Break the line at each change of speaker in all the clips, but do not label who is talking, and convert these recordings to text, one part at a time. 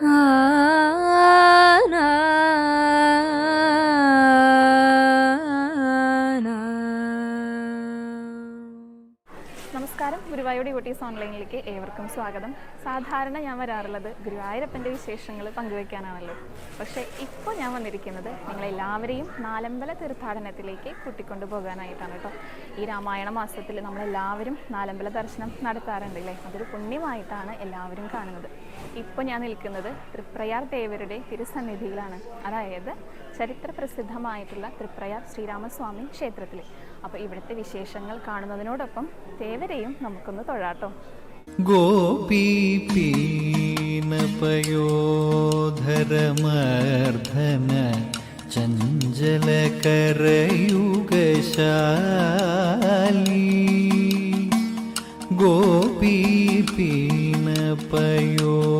നമസ്കാരം ഡിവോട്ടീസ് ഓൺലൈനിലേക്ക് ഏവർക്കും സ്വാഗതം. സാധാരണ ഞാൻ വരാറുള്ളത് ഗുരുവായൂരപ്പന്റെ വിശേഷങ്ങൾ പങ്കുവയ്ക്കാനാണല്ലോ പക്ഷേ ഇപ്പോൾ ഞാൻ വന്നിരിക്കുന്നത് നിങ്ങളെല്ലാവരെയും നാലമ്പല തീർത്ഥാടനത്തിലേക്ക് കൂട്ടിക്കൊണ്ടു പോകാനായിട്ടാണ് കേട്ടോ. ഈ രാമായണ മാസത്തിൽ നമ്മളെല്ലാവരും നാലമ്പല ദർശനം നടത്താറുണ്ടല്ലേ? അതൊരു പുണ്യമായിട്ടാണ് എല്ലാവരും കാണുന്നത്. ഇപ്പോൾ ഞാൻ നിൽക്കുന്നത് തൃപ്രയാർ ദേവരുടെ തിരുസന്നിധിയിലാണ്. അതായത് ചരിത്ര പ്രസിദ്ധമായിട്ടുള്ള തൃപ്രയാർ ശ്രീരാമസ്വാമി ക്ഷേത്രത്തിൽ അപ്പോൾ ഇവിടുത്തെ വിശേഷങ്ങൾ കാണുന്നതിനോടൊപ്പം തേവരെയും നമുക്കൊന്ന് തൊഴാട്ടോ.
ഗോപീപീനപയോധരമർദ്ധന ചഞ്ചലകരയുഗശാലി. ഗോപീപീനപയോ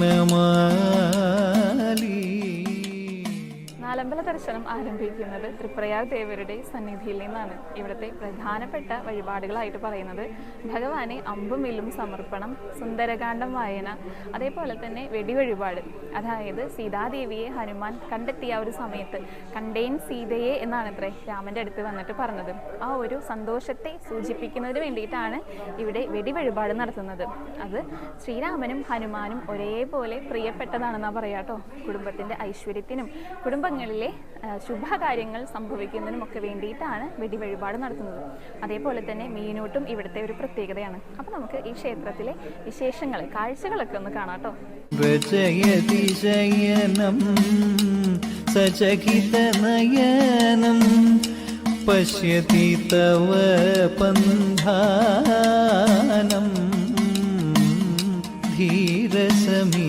மனமா ദർശനം ആരംഭിക്കുന്നത് തൃപ്രയാർ ദേവരുടെ സന്നിധിയിൽ നിന്നാണ്. ഇവിടുത്തെ പ്രധാനപ്പെട്ട വഴിപാടുകളായിട്ട് പറയുന്നത് ഭഗവാനെ അമ്പും വില്ലും സമർപ്പണം സുന്ദരകാന്ഡം വായന അതേപോലെ തന്നെ വെടിവഴിപാട് അതായത് സീതാദേവിയെ ഹനുമാൻ കണ്ടെത്തിയ ഒരു സമയത്ത് കണ്ടേൻ സീതയെ എന്നാണ് അത്രേ രാമന്റെ അടുത്ത് വന്നിട്ട് പറഞ്ഞത്. ആ ഒരു സന്തോഷത്തെ സൂചിപ്പിക്കുന്നതിന് വേണ്ടിയിട്ടാണ് ഇവിടെ വെടിവഴിപാട് നടത്തുന്നത്. അത് ശ്രീരാമനും ഹനുമാനും ഒരേപോലെ പ്രിയപ്പെട്ടതാണെന്നാ പറയാട്ടോ കുടുംബത്തിന്റെ ഐശ്വര്യത്തിനും കുടുംബങ്ങളിലെ ശുഭകാര്യങ്ങൾ സംഭവിക്കുന്നതിനുമൊക്കെ വേണ്ടിയിട്ടാണ് വെടി വഴിപാട് നടത്തുന്നത്. അതേപോലെ തന്നെ മീനൂട്ടും ഇവിടുത്തെ ഒരു പ്രത്യേകതയാണ്. അപ്പോൾ നമുക്ക് ഈ ക്ഷേത്രത്തിലെ വിശേഷങ്ങൾ കാഴ്ചകളൊക്കെ ഒന്ന്
കാണാട്ടോ സചകിതനയനം ധീരസമീ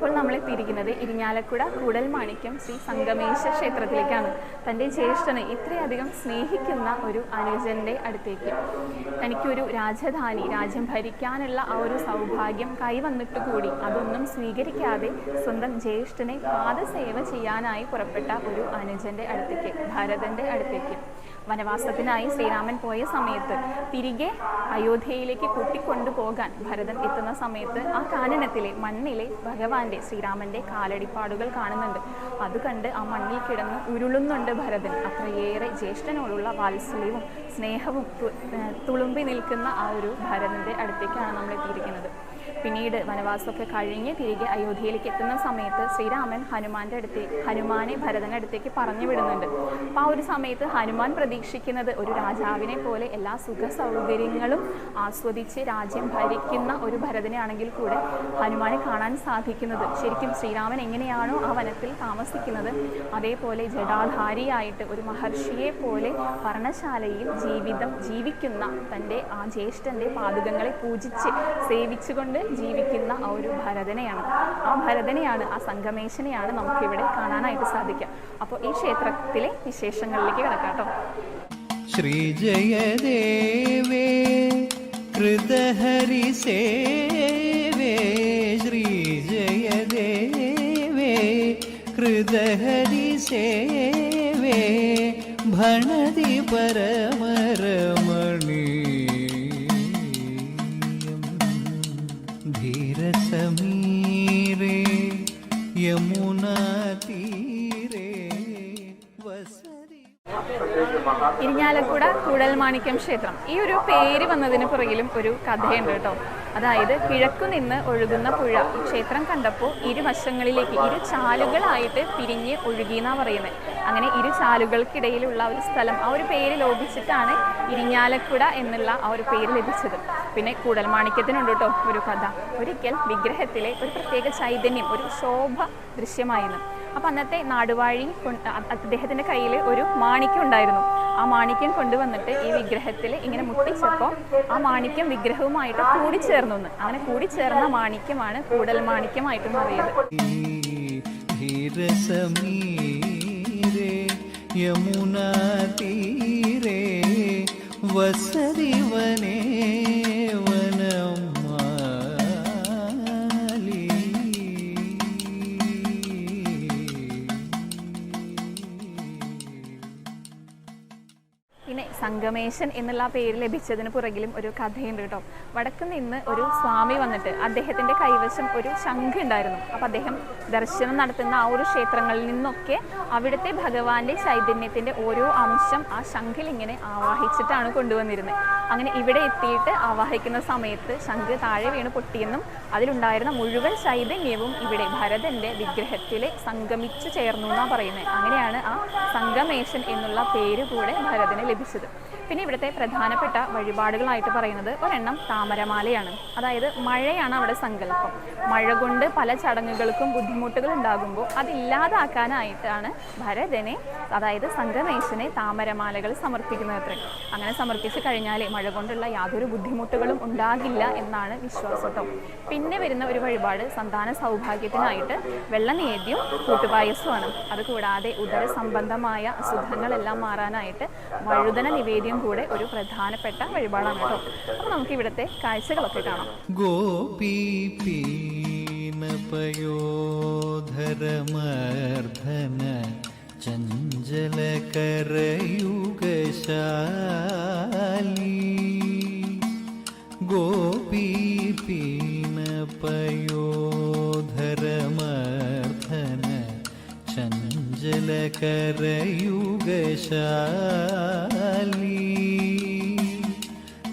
ഇപ്പോൾ നമ്മൾ എത്തിയിരിക്കുന്നത് ഇരിഞ്ഞാലക്കുട കൂടൽ മാണിക്യം ശ്രീ സംഗമേശ ക്ഷേത്രത്തിലേക്കാണ്. തന്റെ ജ്യേഷ്ഠനെ ഇത്രയധികം സ്നേഹിക്കുന്ന ഒരു അനുജന്റെ അടുത്തേക്ക്. തനിക്കൊരു രാജധാനി രാജ്യം ഭരിക്കാനുള്ള ആ ഒരു സൗഭാഗ്യം കൈവന്നിട്ട് കൂടി അതൊന്നും സ്വീകരിക്കാതെ സ്വന്തം ജ്യേഷ്ഠനെ പാദസേവ ചെയ്യാനായി പുറപ്പെട്ട ഒരു അനുജന്റെ അടുത്തേക്ക് ഭരതന്റെ അടുത്തേക്ക്. വനവാസത്തിനായി ശ്രീരാമൻ പോയ സമയത്ത് തിരികെ അയോധ്യയിലേക്ക് കൂട്ടിക്കൊണ്ടു പോകാൻ ഭരതൻ എത്തുന്ന സമയത്ത് ആ കാനനത്തിലെ മണ്ണിലെ ഭഗവാന്റെ ശ്രീരാമന്റെ കാലടിപ്പാടുകൾ കാണുന്നുണ്ട്. അത് കണ്ട് ആ മണ്ണിൽ കിടന്ന് ഉരുളുന്നുണ്ട് ഭരതൻ. അത്രയേറെ ജ്യേഷ്ഠനോടുള്ള വാത്സല്യവും സ്നേഹവും തുളുമ്പി നിൽക്കുന്ന ആ ഒരു ഭരതന്റെ അടുത്തേക്കാണ് നമ്മൾ എത്തിയിരിക്കുന്നത്. പിന്നീട് വനവാസമൊക്കെ കഴിഞ്ഞ് തിരികെ അയോധ്യയിലേക്ക് എത്തുന്ന സമയത്ത് ശ്രീരാമൻ ഹനുമാന്റെ അടുത്തേ ഹനുമാനെ ഭരതന്റെ അടുത്തേക്ക് പറഞ്ഞു വിടുന്നുണ്ട്. അപ്പോൾ ആ ഒരു സമയത്ത് ഹനുമാൻ പ്രതീക്ഷിക്കുന്നത് ഒരു രാജാവിനെ പോലെ എല്ലാ സുഖ സൗകര്യങ്ങളും ആസ്വദിച്ച് രാജ്യം ഭരിക്കുന്ന ഒരു ഭരതനെയാണെങ്കിൽ കൂടെ ഹനുമാനെ കാണാൻ സാധിക്കുന്നത്. ശരിക്കും ശ്രീരാമൻ എങ്ങനെയാണോ ആ വനത്തിൽ താമസിക്കുന്നത്. അതേപോലെ ജടാധാരിയായിട്ട് ഒരു മഹർഷിയെ പോലെ പർണശാലയിൽ ജീവിതം ജീവിക്കുന്ന തന്റെ ആ ജ്യേഷ്ഠന്റെ പാതുകങ്ങളെ പൂജിച്ച് സേവിച്ചുകൊണ്ട് ജീവിക്കുന്ന ആ ഒരു ഭരതനെയാണ്. ആ ഭരതനെയാണ് ആ സംഗമേശനെയാണ് നമുക്കിവിടെ കാണാനായിട്ട് സാധിക്കുക. അപ്പോൾ ഈ ക്ഷേത്രത്തിലെ വിശേഷങ്ങളിലേക്ക് കിടക്കാം കേട്ടോ.
श्री जय देवे हरि सेवे श्री श्रीजयदेवे कृतहरिसेवे श्रीजयदेवे कृतहरिसेवे भणति परमरमणि। धीरसमी
ഇരിഞ്ഞാലക്കുട കുഴൽമാണിക്യം ക്ഷേത്രം. ഈ ഒരു പേര് വന്നതിന് പുറകിലും ഒരു കഥയുണ്ട് കേട്ടോ. അതായത് കിഴക്കു നിന്ന് ഒഴുകുന്ന പുഴ ക്ഷേത്രം കണ്ടപ്പോൾ ഇരുവശങ്ങളിലേക്ക് ഇരു ചാലുകളായിട്ട് പിരിഞ്ഞ് ഒഴുകിയെന്നാ പറയുന്നത് അങ്ങനെ ഇരു ചാലുകൾക്കിടയിലുള്ള ഒരു സ്ഥലം ആ ഒരു പേര് ലോപിച്ചിട്ടാണ് ഇരിഞ്ഞാലക്കുട എന്നുള്ള ആ ഒരു പേര് ലഭിച്ചത്. പിന്നെ കൂടൽമാണിക്യത്തിനുണ്ട് കേട്ടോ ഒരു കഥ. ഒരിക്കൽ വിഗ്രഹത്തിലെ ഒരു പ്രത്യേക ചൈതന്യം ഒരു ശോഭ ദൃശ്യമായിരുന്നു അപ്പം അന്നത്തെ നാടുവാഴി അദ്ദേഹത്തിന്റെ കയ്യിൽ ഒരു മാണിക്യം ഉണ്ടായിരുന്നു. ആ മാണിക്യം കൊണ്ടുവന്നിട്ട് ഈ വിഗ്രഹത്തിൽ ഇങ്ങനെ മുട്ടിച്ചപ്പോൾ ആ മാണിക്യം വിഗ്രഹവുമായിട്ട് കൂടിച്ചേർന്നു അങ്ങനെ കൂടിച്ചേർന്ന മാണിക്യമാണ് കൂടൽ മാണിക്യമായിട്ട് മാറിയത്.
യമുനാ തീരേ വസതി
സംഗമേശൻ എന്നുള്ള പേര് ലഭിച്ചതിന് പുറകിലും ഒരു കഥയുണ്ട് കേട്ടോ. വടക്ക് നിന്ന് ഒരു സ്വാമി വന്നിട്ട് അദ്ദേഹത്തിന്റെ കൈവശം ഒരു ശംഖ് ഉണ്ടായിരുന്നു. അപ്പം അദ്ദേഹം ദർശനം നടത്തുന്ന ആ ഒരു ക്ഷേത്രങ്ങളിൽ നിന്നൊക്കെ അവിടുത്തെ ഭഗവാന്റെ ചൈതന്യത്തിന്റെ ഓരോ അംശം ആ ശംഖിൽ ഇങ്ങനെ ആവാഹിച്ചിട്ടാണ് കൊണ്ടുവന്നിരുന്നത്. അങ്ങനെ ഇവിടെ എത്തിയിട്ട് ആവാഹിക്കുന്ന സമയത്ത് ശംഖ് താഴെ വീണ് പൊട്ടിയെന്നും അതിലുണ്ടായിരുന്ന മുഴുവൻ ചൈതന്യവും ഇവിടെ ഭരതന്റെ വിഗ്രഹത്തിൽ സംഗമിച്ചു ചേർന്നു എന്നാണ് പറയുന്നത്. അങ്ങനെയാണ് ആ സംഗമേശൻ എന്നുള്ള പേര് കൂടെ ഭരതന് ലഭിച്ചത്. പിന്നെ ഇവിടുത്തെ പ്രധാനപ്പെട്ട വഴിപാടുകളായിട്ട് പറയുന്നത് ഒരെണ്ണം താമരമാലയാണ്. അതായത് മഴയാണ് അവിടെ സങ്കല്പം. മഴ കൊണ്ട് പല ചടങ്ങുകൾക്കും ബുദ്ധിമുട്ടുകൾ ഉണ്ടാകുമ്പോൾ അതില്ലാതാക്കാനായിട്ടാണ് ഭരതനെ അതായത് സംഗമേശനെ താമരമാലകൾ സമർപ്പിക്കുന്നത് അത്രേ അങ്ങനെ സമർപ്പിച്ച് കഴിഞ്ഞാൽ മഴ കൊണ്ടുള്ള യാതൊരു ബുദ്ധിമുട്ടുകളും ഉണ്ടാകില്ല എന്നാണ് വിശ്വാസം കേട്ടോ പിന്നെ വരുന്ന ഒരു വഴിപാട് സന്താന സൗഭാഗ്യത്തിനായിട്ട് വെള്ളനേദ്യം കൂട്ടുപായസമാണ്. അതുകൂടാതെ ഉദര സംബന്ധമായ അസുഖങ്ങളെല്ലാം മാറാനായിട്ട് വഴുതന നിവേദ്യം കൂടെ ഒരു പ്രധാനപ്പെട്ട വഴിപാടാണ് കേട്ടോ. അപ്പോൾ നമുക്ക് ഇവിടുത്തെ കാഴ്ചകളൊക്കെ കാണാം.
ഗോപീപീനപയോധരമർദ്ധന ചഞ്ചലകരയുഗശാലി. ഗോപീപീനപയോധരമർദ്ധന ചഞ്ചലകരയുഗശാലി.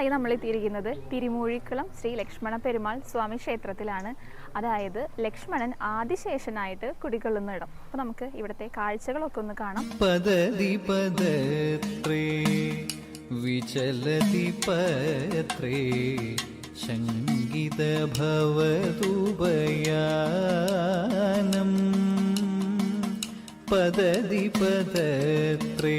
അടുത്തതായി നമ്മൾ എത്തിയിരിക്കുന്നത് തിരുമൂഴിക്കുളം ശ്രീ ലക്ഷ്മണ പെരുമാൾ സ്വാമി ക്ഷേത്രത്തിലാണ്. അതായത് ലക്ഷ്മണൻ ആദിശേഷനായിട്ട് കുടികൊള്ളുന്ന ഇടം. അപ്പൊ നമുക്ക് ഇവിടുത്തെ കാഴ്ചകളൊക്കെ ഒന്ന് കാണാം.
പദതി പദത്രേ പദതി പദത്രേ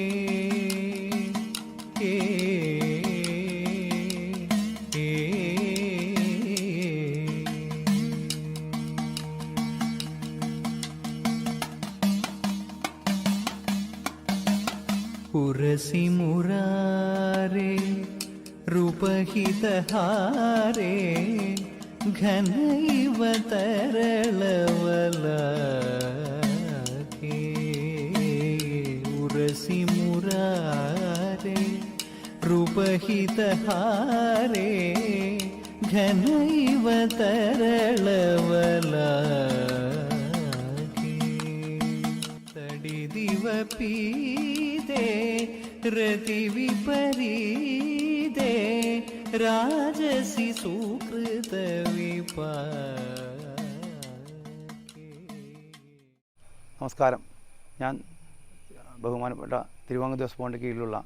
रूपहितहारे घनैव तरलवलाके तडिदिव पीदे रतिविपरीदे राजसि सुकृतविपाके
നമസ്കാരം ഞാൻ ബഹുമാനപ്പെട്ട തിരുവാങ്കൂർ ദേവസ്വം ബോർഡിൻ്റെ കീഴിലുള്ള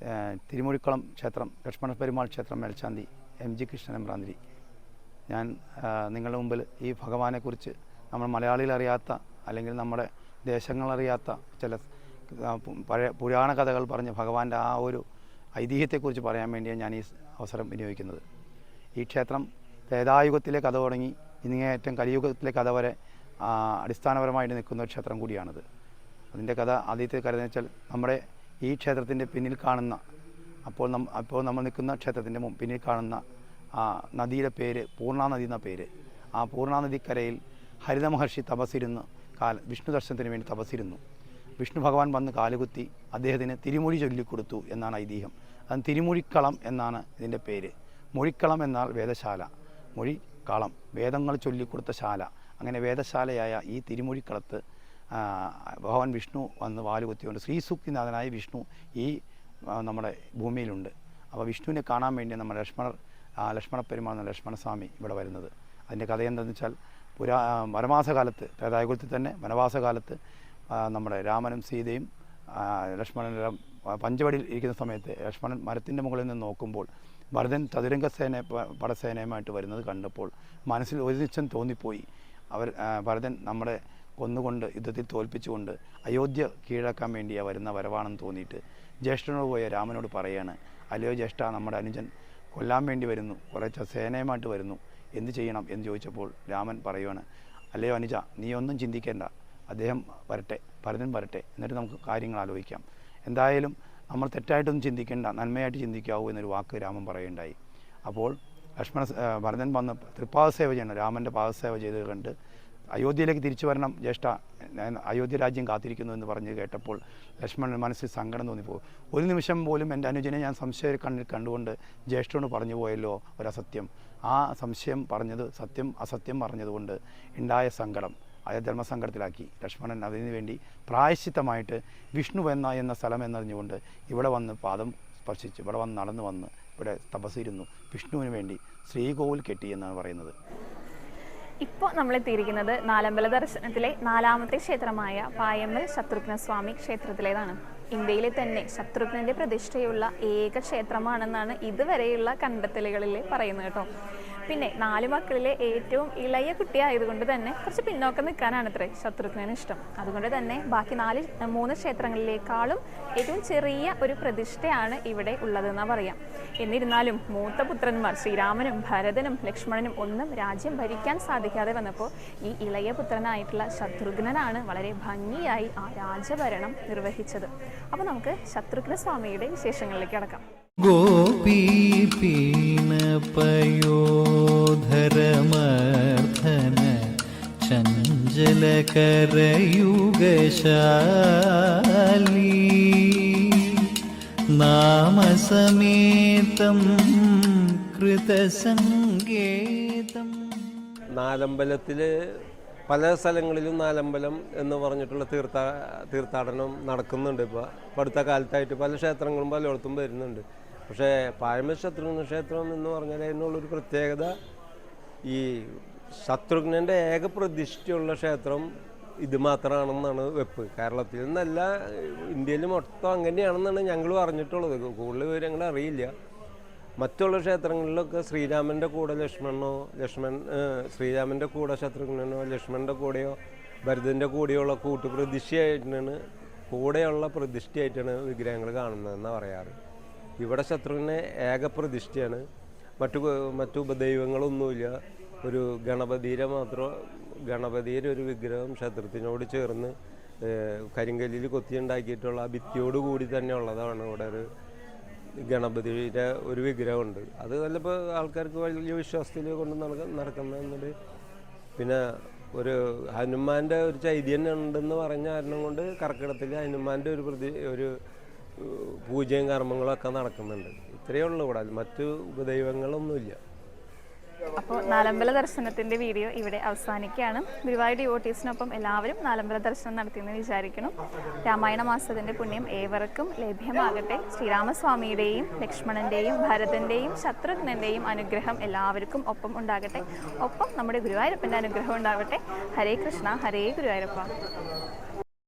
ഏഹ്, തിരുമുഴിക്കുളം ക്ഷേത്രം ലക്ഷ്മണ പെരുമാൾ ക്ഷേത്രം മേൽശാന്തി എം ജി കൃഷ്ണൻ എമ്പ്രാന്തിരി. ഞാൻ നിങ്ങളുടെ മുമ്പിൽ ഈ ഭഗവാനെക്കുറിച്ച് നമ്മൾ മലയാളികൾ അറിയാത്ത അല്ലെങ്കിൽ നമ്മുടെ ദേശങ്ങളറിയാത്ത ചില പഴയ പുരാണ കഥകൾ പറഞ്ഞ് ഭഗവാന്റെ ആ ഒരു ഐതിഹ്യത്തെക്കുറിച്ച് പറയാൻ വേണ്ടിയാണ് ഞാൻ ഈ അവസരം വിനിയോഗിക്കുന്നത്. ഈ ക്ഷേത്രം ത്രേതായുഗത്തിലെ കഥ തുടങ്ങി ഇങ്ങേയറ്റം കലിയുഗത്തിലെ കഥ വരെ അടിസ്ഥാനപരമായിട്ട് നിൽക്കുന്ന ഒരു ക്ഷേത്രം കൂടിയാണിത്. അതിന്റെ കഥ ആദ്യത്തെ കരുതെന്ന് വെച്ചാൽ നമ്മുടെ ഈ ക്ഷേത്രത്തിന്റെ പിന്നിൽ കാണുന്ന അപ്പോൾ നം അപ്പോൾ നമ്മൾ നിൽക്കുന്ന ക്ഷേത്രത്തിന്റെ പിന്നിൽ കാണുന്ന ആ നദിയുടെ പേര് പൂർണാനദി നദി എന്ന പേര്. ആ പൂർണാനദിക്കരയിൽ ഹരിത മഹർഷി തപസ്സിരുന്ന്. കാല വിഷ്ണു ദർശനത്തിന് വേണ്ടി തപസ്സിരുന്നു. വിഷ്ണു ഭഗവാൻ വന്ന് കാലുകുത്തി അദ്ദേഹത്തിന് തിരുമൊഴി ചൊല്ലിക്കൊടുത്തു എന്നാണ് ഐതിഹ്യം. അത് തിരുമൊഴിക്കളം എന്നാണ് ഇതിന്റെ പേര്. മൊഴിക്കളം എന്നാൽ വേദശാല. മൊഴിക്കളം വേദങ്ങൾ ചൊല്ലിക്കൊടുത്ത ശാല. അങ്ങനെ വേദശാലയായ ഈ തിരുമൊഴിക്കളത്ത് ഭഗവാൻ വിഷ്ണു വന്ന് വാലുകുത്തിയുണ്ട് ശ്രീസൂക്തിനാഥനായ വിഷ്ണു ഈ നമ്മുടെ ഭൂമിയിലുണ്ട്. അപ്പോൾ വിഷ്ണുവിനെ കാണാൻ വേണ്ടി നമ്മുടെ ലക്ഷ്മണർ ലക്ഷ്മണ പെരുമാൾ ലക്ഷ്മണസ്വാമി ഇവിടെ വരുന്നത്. അതിന്റെ കഥ എന്താണെന്ന് വെച്ചാൽ പുരാ വനവാസകാലത്ത് ത്രേതായുഗത്തിൽ തന്നെ വനവാസകാലത്ത് നമ്മുടെ രാമനും സീതയും ലക്ഷ്മണൻ പഞ്ചവടിയിൽ ഇരിക്കുന്ന സമയത്ത് ലക്ഷ്മണൻ മരത്തിന്റെ മുകളിൽ നിന്ന് നോക്കുമ്പോൾ ഭരതൻ ചതുരംഗസേന പടസേനയുമായിട്ട് വരുന്നത് കണ്ടപ്പോൾ മനസ്സിൽ ഒരു നിശ്ചം തോന്നിപ്പോയി. അവർ ഭരതൻ നമ്മുടെ കൊന്നുകൊണ്ട് യുദ്ധത്തിൽ തോൽപ്പിച്ചുകൊണ്ട് അയോധ്യ കീഴടക്കാൻ വേണ്ടിയാണ് വരുന്ന വരവാണെന്ന് തോന്നിയിട്ട് ജ്യേഷ്ഠനോട് പോയ രാമനോട് പറയാണ് അല്ലയോ ജ്യേഷ്ഠ നമ്മുടെ അനുജൻ കൊല്ലാൻ വേണ്ടി വരുന്നു കുറച്ച് സേനയുമായിട്ട് വരുന്നു എന്ത് ചെയ്യണം? എന്ന് ചോദിച്ചപ്പോൾ രാമൻ പറയുവാണ് അല്ലയോ അനുജ നീ ഒന്നും ചിന്തിക്കേണ്ട അദ്ദേഹം വരട്ടെ ഭരതൻ വരട്ടെ എന്നിട്ട് നമുക്ക് കാര്യങ്ങൾ ആലോചിക്കാം. എന്തായാലും നമ്മൾ തെറ്റായിട്ടൊന്നും ചിന്തിക്കേണ്ട നന്മയായിട്ട് ചിന്തിക്കാവൂ എന്നൊരു വാക്ക് രാമൻ പറയുണ്ടായി അപ്പോൾ ലക്ഷ്മണ ഭരതൻ വന്ന് തൃപ്പാദസേവ ചെയ്യണം രാമന്റെ പാദസേവ ചെയ്ത് കണ്ട് അയോധ്യയിലേക്ക് തിരിച്ചു വരണം ജ്യേഷ്ഠ അയോധ്യ രാജ്യം കാത്തിരിക്കുന്നു എന്ന് പറഞ്ഞ് കേട്ടപ്പോൾ ലക്ഷ്മണൻ മനസ്സിൽ സങ്കടം തോന്നിപ്പോകും ഒരു നിമിഷം പോലും എന്റെ അനുജനെ ഞാൻ സംശയ കണ്ണിൽ കണ്ടുകൊണ്ട് ജ്യേഷ്ഠനോട് പറഞ്ഞു പോയല്ലോ ഒരസത്യം. ആ സംശയം പറഞ്ഞത് സത്യം അസത്യം പറഞ്ഞതുകൊണ്ട് ഉണ്ടായ സങ്കടം. അത് ധർമ്മസങ്കടത്തിലാക്കി. ലക്ഷ്മണൻ അതിനു വേണ്ടി പ്രായശ്ചിത്തമായിട്ട് വിഷ്ണു എന്ന എന്ന സ്ഥലം എന്നറിഞ്ഞുകൊണ്ട് ഇവിടെ വന്ന് പാദം സ്പർശിച്ച്. ഇവിടെ വന്ന് നടന്നു വന്ന് ഇവിടെ തപസ്സിരുന്നു. വിഷ്ണുവിന് വേണ്ടി ശ്രീകോവിൽ കെട്ടി എന്നാണ് പറയുന്നത്.
ഇപ്പോൾ നമ്മൾ എത്തിയിരിക്കുന്നത് നാലമ്പല ദർശനത്തിലെ നാലാമത്തെ ക്ഷേത്രമായ പായമ്മൽ ശത്രുഘ്ന സ്വാമി ക്ഷേത്രത്തിലേതാണ്. ഇന്ത്യയിലെ തന്നെ ശത്രുഘ്നന്റെ പ്രതിഷ്ഠയുള്ള ഏക ക്ഷേത്രമാണെന്നാണ് ഇതുവരെയുള്ള കണ്ടെത്തലുകളിൽ പറയുന്നത് കേട്ടോ. പിന്നെ നാല് മക്കളിലെ ഏറ്റവും ഇളയ കുട്ടിയായതുകൊണ്ട് തന്നെ കുറച്ച് പിന്നോക്കം നിൽക്കാനാണ് അത്രേ ശത്രുഘ്നന് ഇഷ്ടം. അതുകൊണ്ട് തന്നെ ബാക്കി നാല് മൂന്ന് ക്ഷേത്രങ്ങളിലേക്കാളും ഏറ്റവും ചെറിയ ഒരു പ്രതിഷ്ഠയാണ് ഇവിടെ ഉള്ളതെന്നാണ് പറയാം. എന്നിരുന്നാലും മൂത്ത പുത്രന്മാർ ശ്രീരാമനും ഭരതനും ലക്ഷ്മണനും ഒന്നും രാജ്യം ഭരിക്കാൻ സാധിക്കാതെ വന്നപ്പോൾ ഈ ഇളയ പുത്രനായിട്ടുള്ള ശത്രുഘ്നനാണ് വളരെ ഭംഗിയായി ആ രാജഭരണം നിർവഹിച്ചത്. അപ്പോൾ നമുക്ക് ശത്രുഘ്ന സ്വാമിയുടെ വിശേഷങ്ങളിലേക്ക് കടക്കാം.
गोपीपीनपयोधरमर्धन चञ्चलकरयुगशाली नामसमेतं कृतसङ्गेतम्
നാലമ്പലത്തിൽ പല സ്ഥലങ്ങളിലും നാലമ്പലം എന്ന് പറഞ്ഞിട്ടുള്ള തീർത്ഥാ തീർത്ഥാടനം നടക്കുന്നുണ്ട് ഇപ്പോൾ ഇപ്പോൾ അടുത്ത കാലത്തായിട്ട് പല ക്ഷേത്രങ്ങളും പലയിടത്തും വരുന്നുണ്ട് പക്ഷേ പായമ ശത്രുഘ്ന ക്ഷേത്രം എന്ന് പറഞ്ഞാൽ അതിനുള്ളൊരു പ്രത്യേകത ഈ ശത്രുഘ്നന്റെ ഏക പ്രതിഷ്ഠയുള്ള ക്ഷേത്രം ഇത് മാത്രമാണെന്നാണ് വെപ്പ്. കേരളത്തിൽ നിന്നല്ല ഇന്ത്യയിൽ മൊത്തം അങ്ങനെയാണെന്നാണ് ഞങ്ങൾ അറിഞ്ഞിട്ടുള്ളത് കൂടുതൽ വിവരങ്ങൾ അറിയില്ല. മറ്റുള്ള ക്ഷേത്രങ്ങളിലൊക്കെ ശ്രീരാമന്റെ കൂടെ ലക്ഷ്മണനോ ലക്ഷ്മൺ ശ്രീരാമന്റെ കൂടെ ശത്രുഘ്നനോ ലക്ഷ്മണന്റെ കൂടെയോ ഭരതന്റെ കൂടെയുള്ള കൂട്ടുപ്രതിഷ്ഠയായിട്ടാണ് കൂടെയുള്ള പ്രതിഷ്ഠയായിട്ടാണ് വിഗ്രഹങ്ങൾ കാണുന്നതെന്നാണ് പറയാറ്. ഇവിടെ ശത്രുവിനെ ഏക പ്രതിഷ്ഠയാണ് മറ്റു മറ്റു ഉപദൈവങ്ങളൊന്നുമില്ല ഒരു ഗണപതിയുടെ മാത്രം ഗണപതിയുടെ ഒരു വിഗ്രഹം ക്ഷേത്രത്തിനോട് ചേർന്ന് കരിങ്കല്ലിൽ കൊത്തിയുണ്ടാക്കിയിട്ടുള്ള ആ ഭിത്തിയോട് കൂടി തന്നെ ഉള്ളതാണ് ഇവിടെ ഒരു ഗണപതിയുടെ ഒരു വിഗ്രഹമുണ്ട്. അത് നല്ലപ്പോൾ ആൾക്കാർക്ക് വലിയ വിശ്വാസത്തിൽ കൊണ്ട് നടക്ക നടക്കുന്നുണ്ട് പിന്നെ ഒരു ഹനുമാന്റെ ഒരു ചൈതന്യം ഉണ്ടെന്ന് പറഞ്ഞ കാരണം കൊണ്ട് കർക്കിടത്തിൽ ഹനുമാന്റെ ഒരു പ്രതി ഒരു പൂജയും കർമ്മങ്ങളൊക്കെ നടക്കുന്നുണ്ട്. ഇത്രയേ ഉള്ളൂ ഇവിടെ. മറ്റു ഉപദൈവങ്ങളൊന്നുമില്ല.
അപ്പോൾ നാലമ്പല ദർശനത്തിന്റെ വീഡിയോ ഇവിടെ അവസാനിക്കുകയാണ്. ഗുരുവായൂർ ഡിവോട്ടീസിനൊപ്പം എല്ലാവരും നാലമ്പല ദർശനം നടത്തിയെന്ന് വിചാരിക്കണം രാമായണ മാസത്തിന്റെ പുണ്യം ഏവർക്കും ലഭ്യമാകട്ടെ. ശ്രീരാമസ്വാമിയുടെയും ലക്ഷ്മണന്റെയും ഭരതന്റെയും ശത്രുഘ്നന്റെയും അനുഗ്രഹം എല്ലാവർക്കും ഒപ്പം ഉണ്ടാകട്ടെ. ഒപ്പം നമ്മുടെ ഗുരുവായൂരപ്പന്റെ അനുഗ്രഹം ഉണ്ടാകട്ടെ ഹരേ കൃഷ്ണ ഹരേ ഗുരുവായൂരപ്പ.